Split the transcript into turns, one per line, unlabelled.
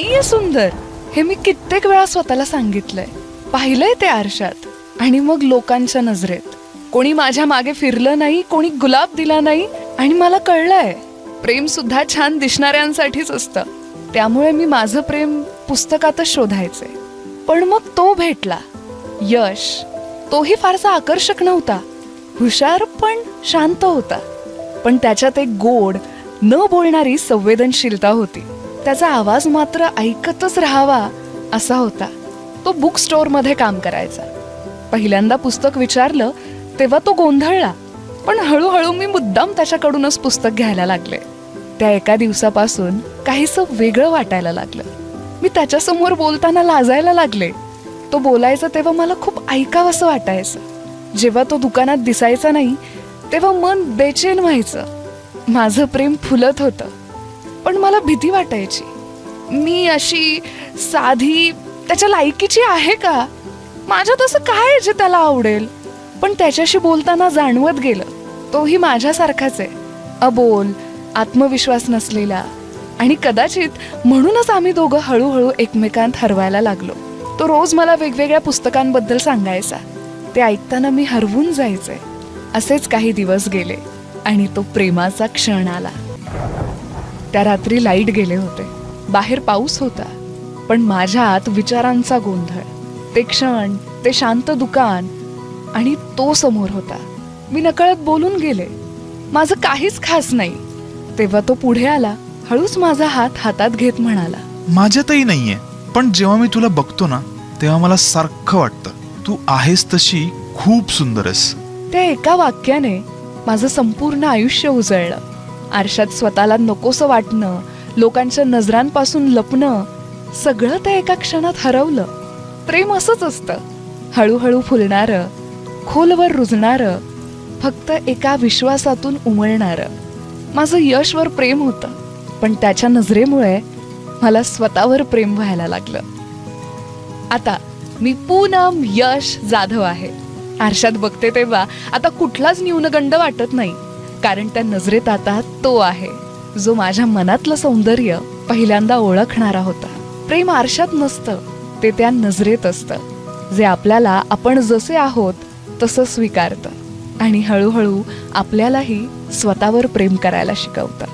नाहीये सुंदर. हे मी कित्येक वेळा स्वतःला सांगितलंय. पाहिलंय ते आरशात. आणि मग लोकांच्या नजरेत. कोणी माझ्या मागे फिरलं नाही कोणी गुलाब दिला नाही आणि मला कळलंय. प्रेम सुद्धा छान दिसणाऱ्यांसाठीच असतं. त्यामुळे मी माझं प्रेम पुस्तकातच शोधायचे. पण मग तो भेटला. यश. तोही फारसा आकर्षक नव्हता. हुशार पण शांत होता. पण त्याच्यात एक गोड न बोलणारी संवेदनशीलता होती. त्याचा आवाज मात्र ऐकतच राहावा असा होता. तो बुक स्टोअरमध्ये काम करायचा. पहिल्यांदा पुस्तक विचारलं तेव्हा तो गोंधळला. पण हळूहळू मी मुद्दाम त्याच्याकडूनच पुस्तक घ्यायला लागले. त्या एका दिवसापासून काहीसं वेगळं वाटायला लागलं. मी त्याच्यासमोर बोलताना लाजायला लागले. तो बोलायचा तेव्हा मला खूप ऐकावंसं वाटायचं. जेव्हा तो दुकानात दिसायचा नाही तेव्हा मन बेचैन व्हायचं. माझं प्रेम फुलत होतं. पण मला भीती वाटायची. मी अशी साधी त्याच्या लायकीची आहे का? माझ्यात असं काय जे त्याला आवडेल? पण त्याच्याशी बोलताना जाणवत गेलं तोही माझ्यासारखाच आहे. अबोल आत्मविश्वास नसलेला आणि कदाचित म्हणूनच आम्ही दोघं हळूहळू एकमेकांत हरवायला लागलो. तो रोज मला वेगवेगळ्या पुस्तकांबद्दल सांगायचा. ते ऐकताना मी हरवून जायचे. असेच काही दिवस गेले आणि तो प्रेमाचा क्षण आला. त्या रात्री लाइट गेले होते. बाहेर पाऊस होता पण माझ्या आत विचारांचा गोंधळ. ते क्षण ते शांत दुकान आणि तो समोर होता. मी नकळत बोलून गेले. माझं काहीच खास नाही. तेव्हा तो पुढे आला हळूच माझा हात हातात घेत म्हणाला
माझ्यातही नाहीये पण जेव्हा मी तुला बघतो ना तेव्हा मला सारखं वाटतं. तू आहेस तशी खूप सुंदर आहेस.
त्या एका वाक्याने माझं संपूर्ण आयुष्य उजळलं. आरशात स्वतःला नकोसं वाटणं लोकांच्या नजरांपासून लपणं सगळं त्या एका क्षणात हरवलं. प्रेम असंच असतं. हळूहळू फुलणारं खोलवर रुजणारं फक्त एका विश्वासातून उमळणारं. माझं यशवर प्रेम होतं पण त्याच्या नजरेमुळे मला स्वतःवर प्रेम व्हायला लागलं. आता मी पूनम यश जाधव आहे. आरशात बघते तेव्हा आता कुठलाच न्यूनगंड वाटत नाही. कारण त्या नजरेत आता तो आहे. जो माझ्या मनातलं सौंदर्य पहिल्यांदा ओळखणारा होता. प्रेम आरशात नसतं ते त्या नजरेत असतं. जे आपल्याला आपण जसे आहोत तसं स्वीकारतं. आणि हळूहळू आपल्यालाही स्वतःवर प्रेम करायला शिकवतं.